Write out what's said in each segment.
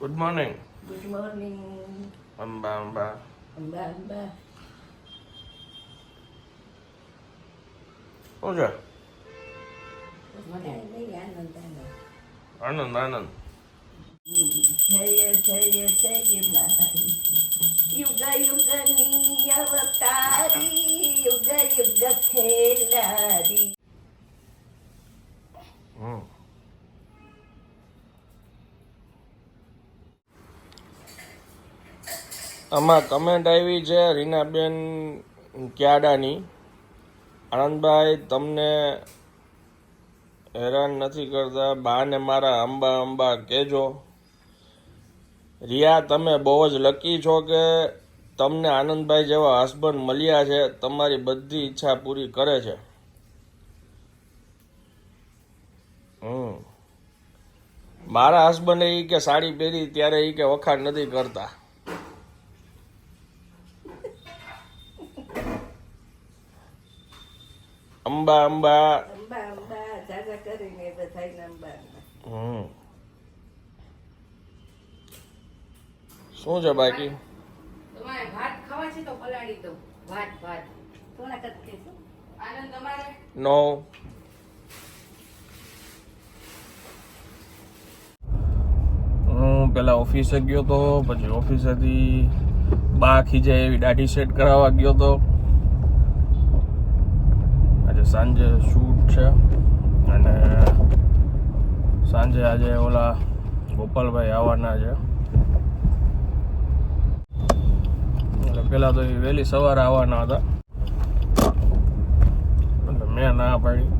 Good morning. Good morning. Amba amba. Amba amba. Roger. Anand Anand. Jaya Jaya Jaya ಯುಗ ಯುಗ ನೀಯವತಾರಿ ಯುಗ ಯುಗ ಖೇಲಾರಿ ಹ್ಮ್ આમાં કમેન્ટ આવી છે રીનાબેન ક્યાડાની. આનંદભાઈ, તમને હેરાન નથી કરતા. બાને મારા અંબા અંબા કહેજો. રિયા, તમે બહુ જ લકી છો કે તમને આનંદભાઈ જેવા હસબન્ડ મળ્યા છે. તમારી બધી ઈચ્છા પૂરી કરે છે. હમ. મારા હસબન્ડે એ કે સાડી પહેરી, ત્યારે એ કે વખાણ નથી કરતા. અંબા અંબા અંબા અંબા જાજા કરીને બધાને અંબા અંબા હમ. શું છે બાકી? તમારે ભાત ખાવા છે તો પલાળી દો ભાત ભાત. થોડા કહેશું આનંદ તમારે? નો હું પેલા ઓફિસે ગયો તો પછી ઓફિસેથી બા ખીજાય એવી દાઢી સેટ કરાવવા ગયો તો. સાંજે શૂટ છે અને સાંજે આજે ઓલા ગોપાલભાઈ આવવાના છે. એટલે પહેલાં તો એ વહેલી સવારે આવવાના હતા. એટલે મેં ના પાડી.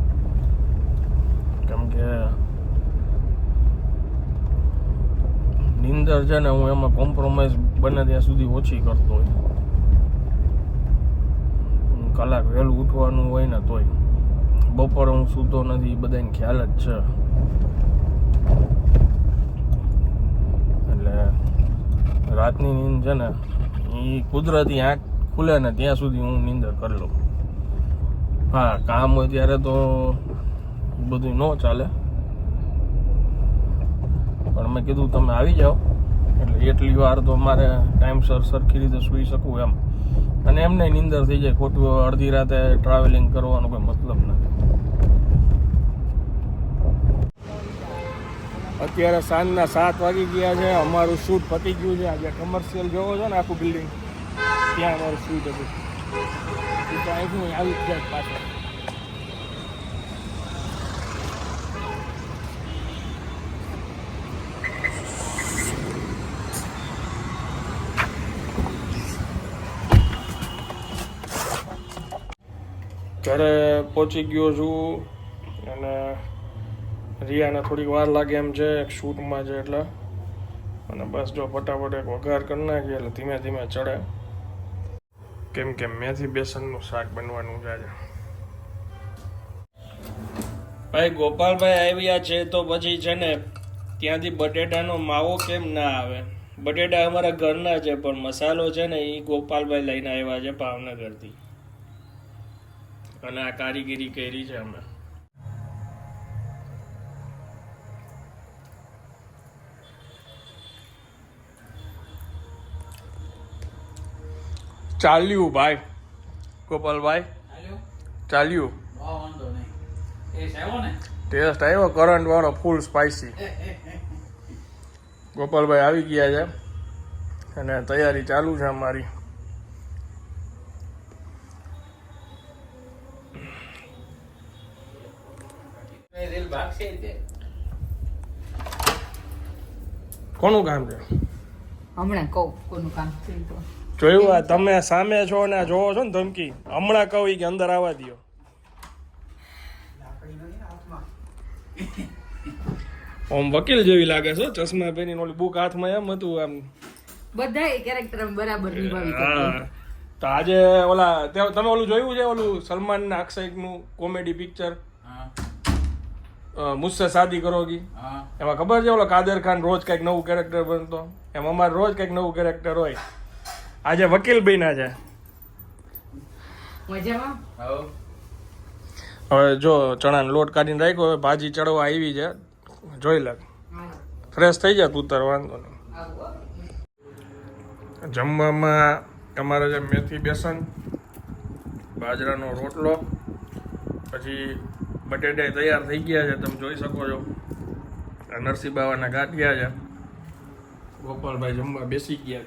કેમ કે નીંદર છે ને હું એમાં કોમ્પ્રોમાઇઝ બને ત્યાં સુધી ઓછી કરતો હોય. કલાક વહેલું ઉઠવાનું હોય ને તોય. બપોરે હું સૂતો નથી, એ બધાને ખ્યાલ જ છે. એટલે રાતની નીંદ છે ને, એ કુદરતી આંખ ખુલે ને ત્યાં સુધી હું નીંદર કરી લઉં. હા, કામ હોય ત્યારે તો બધું ન ચાલે. પણ મેં કીધું, તમે આવી જાઓ. એટલે એટલી વાર તો મારે ટાઈમસર સરખી રીતે સૂઈ શકું એમ. અને એમને નિંદર થઈ જાય ખોટું અડધી રાતે ટ્રાવેલિંગ કરવાનો કોઈ મતલબ નથી. અત્યારે સાંજના સાત વાગી ગયા છે, અમારું શૂટ પતી ગયું છે. આજે કમર્શિયલ જોવો છો ને આખું બિલ્ડિંગ ત્યાં અમારું શૂટ હતું. એ તો આવી જ જાય પાછળ ઘરે પહોંચી ગયો છું અને રિયાને થોડીક વાર લાગે એમ છે, એક શૂટમાં છે એટલે. અને બસ જો ફટાફટ એક વઘાર કરી નાખીએ એટલે ધીમે ધીમે ચડે. કેમ કે મેથી બેસનનું શાક બનવાનું છે આજે. ભાઈ, ગોપાલભાઈ આવ્યા છે તો પછી છે ને ત્યાંથી બટેટાનો માવો કેમ ના આવે? બટેટા અમારા ઘરના છે, પણ મસાલો છે ને એ ગોપાલભાઈ લઈને આવ્યા છે ભાવનગરથી. અને આ કારીગીરી કરી છે અમે. ચાલ્યું ભાઈ ગોપાલભાઈ. ચાલ્યું. ટેસ્ટ આવ્યો કરંટ વાળો ફૂલ સ્પાઇસી ગોપાલભાઈ આવી ગયા છે. અને તૈયારી ચાલુ છે અમારી રેલ ભાગ છે તે કોનું કામ છે? હમણાં કહું કોનું કામ છે જોયું આ તમે સામે છો ને જોવો છો ને ધમકી. હમણાં કહું કે અંદર આવવા દો ઓમ વકીલ જેવી લાગે છે ચશ્મા પહેરીને ઓલી બુક હાથમાં એમ હતું આમ. બધા કેરેક્ટર બરાબર નિભાવી હા. તો આજે ઓલા તમે ઓલું જોયું છે ઓલું સલમાન ને અક્ષયનું કોમેડી પિક્ચર હા મુસ્સે શાદી કરોગી એમાં ખબર છે ઓલો કાદર ખાન રોજ કંઈક નવું કેરેક્ટર બનતો? એમ અમારે રોજ કંઈક નવું કેરેક્ટર હોય. આજે વકીલ બન્યા છે. હવે. જો ચણાનો લોટ કાઢીને રાખ્યો હવે ભાજી ચડવા આવી છે. જોઈ લે. ફ્રેશ થઈ જાય તું તાર વાંધો નહીં. જમવામાં તમારે છે મેથી બેસન બાજરાનો રોટલો પછી બટેટા તૈયાર થઈ ગયા છે તમે જોઈ શકો છો. આ નરસિંહ બાવાના ગાંઠિયા છે. ગોપાલભાઈ જમવા બેસી ગયા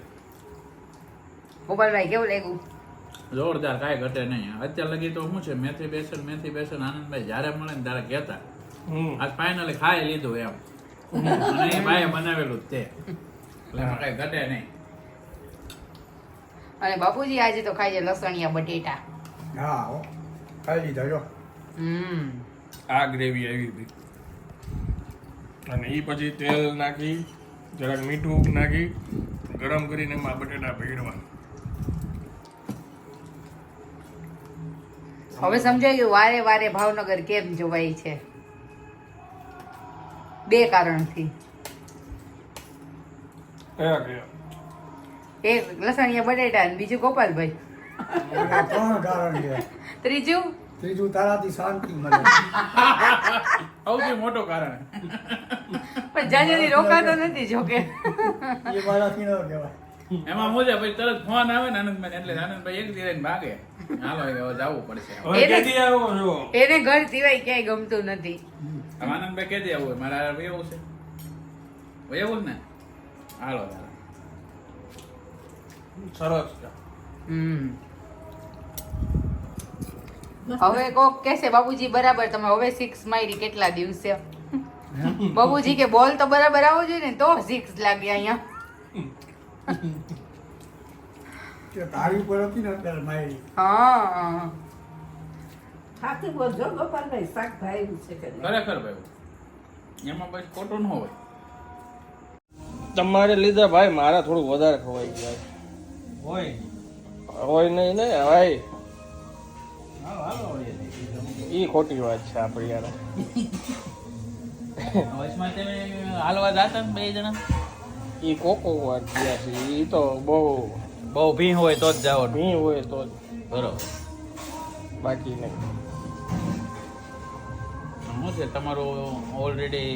ગોપાલભાઈ કેવું લાગ્યું? જોરદાર કાંઈ ઘટે નહીં. અત્યાર લગી તો શું છે મેથી બેસન મેથી બેસન આનંદભાઈ જ્યારે મળે ને ત્યારે કહેતા. હમ. આજ ફાઇનલી ખાઈ લીધું એમ. અને એ ભાઈએ બનાવેલું જ તે. એટલે કાંઈ ઘટે નહીં. અને બાપુજી આજે તો ખાઈ છે લસણિયા બટેટા. હા હો. ખાઈ લીધા જો. હમ. આ ગ્રેવી આવી હતી. અને એ પછી તેલ નાખી જરાક મીઠું નાખી ગરમ કરીને એમાં બટેટા ભેળવા હવે સમજાય ગયું વારે વારે ભાવનગર કેમ જોવાય છે? બે કારણથી. કયા કયા એક લસણીયા બટેટા અને બીજું ગોપાલભાઈ. ત્રીજું? ત્રીજું તારાથી શાંતિ મળે. સૌથી મોટો કારણ. પણ જાજુથી રોકાતો નથી જોકે. એ મારાથી ન કહેવાય એમાં મોજે પછી તરત ફોન આવે ને આનંદભાઈ એટલે આનંદભાઈ એક ધીરે ભાગે. હાલો હવે જવું પડશે. એને- ઘર સિવાય ક્યાંય ગમતું નથી. આનંદભાઈ કે દે આવું? મારા એવું છે. એવું ને? હાલો સરસ હમ. હવે કોક કહેશે બાબુજી બરાબર તમે હવે સિક્સ મારી કેટલા દિવસે? બાબુજી કે બોલ તો બરાબર આવો જોઈએ ને તો સિક્સ લાગે અહીંયા. તારી ઉપર હતી ને અત્યારે મારી હા. થાકી બોલજો ગોપાલભાઈ શાક ભાઈ છે ખરેખર ભાઈ એમાં પછી ખોટું ન હોય. તમારે લીધે ભાઈ મારા થોડું વધારે ખવાઈ ગયા હોય. હોય નહીં ને ભાઈ. ઈ ખોટી વાત છે આપણે યાર. હાલવા જાતા બે જણા? એ કોકો વાત છે. ઈ તો બહુ બહુ ભી હોય તો જ જાઓ ભી હોય તો જ. બરોબર. બાકી નહીં. શું છે તમારું ઓલરેડી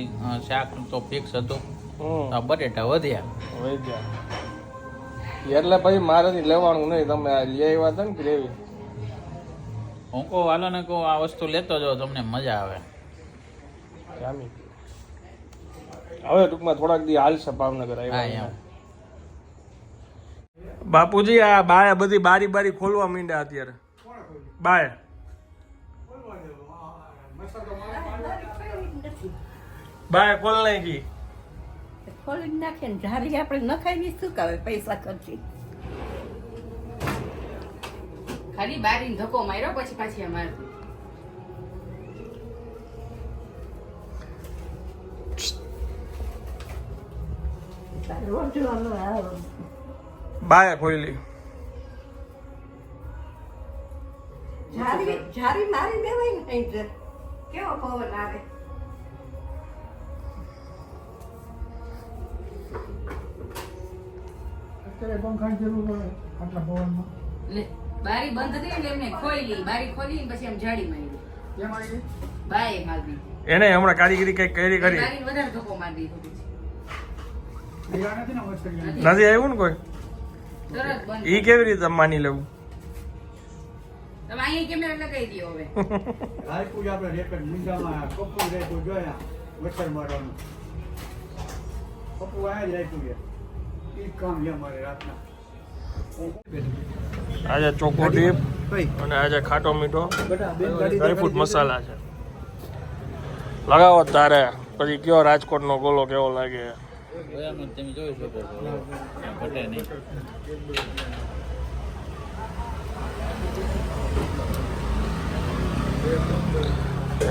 શાક તો ફિક્સ હતું? બટેટા વધ્યા. વધ્યા. એટલે પછી મારાથી લેવાનું નહીં. તમે લઈ આવ્યા હતા ને ગ્રેવી. હું કહું હાલો ને કહું આ વસ્તુ લેતો જાઓ તમને મજા આવે. જામી હવે ટૂંકમાં થોડાક દી હાલશે ભાવનગર આવ્યા બાપુજી આ બાય બધી બારી બારી ખોલવા માંડ્યા અત્યારે. બાય. બાય ખોલ નાખી. ખોલી નાખે ને જારી આપણે નખાઈ શું કરે? પૈસા ખર્ચી. ખાલી બારીને ધક્કો માર્યો પછી પાછી અમારે. બાય ખોલી જારી જારી મારી દેવાય ને અહીં કેવો પવન આવે? અત્યારે પંખા જરૂર હોય આટલા પવનમાં. લે. બારી બંધ હતી એટલે એમને ખોલી બારી ખોલી પછી એમ જાડી મારી. બાય મારી એને હમણાં કારીગરી કઈ કરી કરી બારી વધારે ધોકો મારી દીધો નથી આવ્યું ને કોઈ? એ ઈ કેવી રીતે માની લેવું? તમે અહીંયા કેમેરા લગાવી હવે? રાયપુર આપણે રેકડ મુંજામાં કપૂર રાયપુર જોયા મચ્છર મારવાનું. કપૂર આયા જ કામ છે અમારે રાતના. આજે ચોકો ડીપ અને આજે ખાટો મીઠો. ડ્રાયફ્રૂટ મસાલા છે. લગાવો તારે. પછી કયો રાજકોટનો ગોલો કેવો લાગે?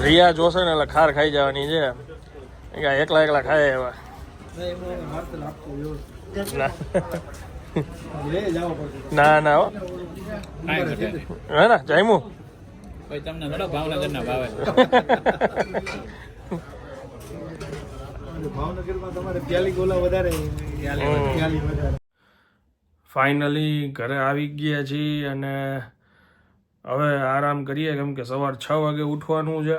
રિયા જોશે ને એટલે ખાર ખાઈ જવાની છે. એકલા એકલા ખાય એવા. ના. ના ના હો. હે ને જાયમુ. તમને થોડા ભાવનગરના ભાવે. ભાવનગરમાં તમારે પ્યાલી ગોલા વધારે ફાઇનલી ઘરે આવી ગયા છીએ અને હવે આરામ કરીએ કેમ કે સવાર છ વાગે ઉઠવાનું છે.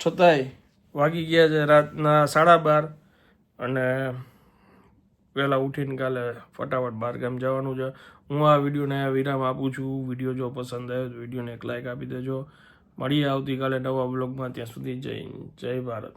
છતાંય વાગી ગયા છે રાતના સાડા બાર અને વહેલા ઉઠીને કાલે ફટાફટ બહારગામ જવાનું છે. હું આ વિડીયોને વિરામ આપું છું. વીડિયો જો પસંદ આવ્યો તો વિડીયોને એક લાઇક આપી દેજો. મળીએ આવતીકાલે નવા બ્લોગમાં ત્યાં સુધી જય જય ભારત.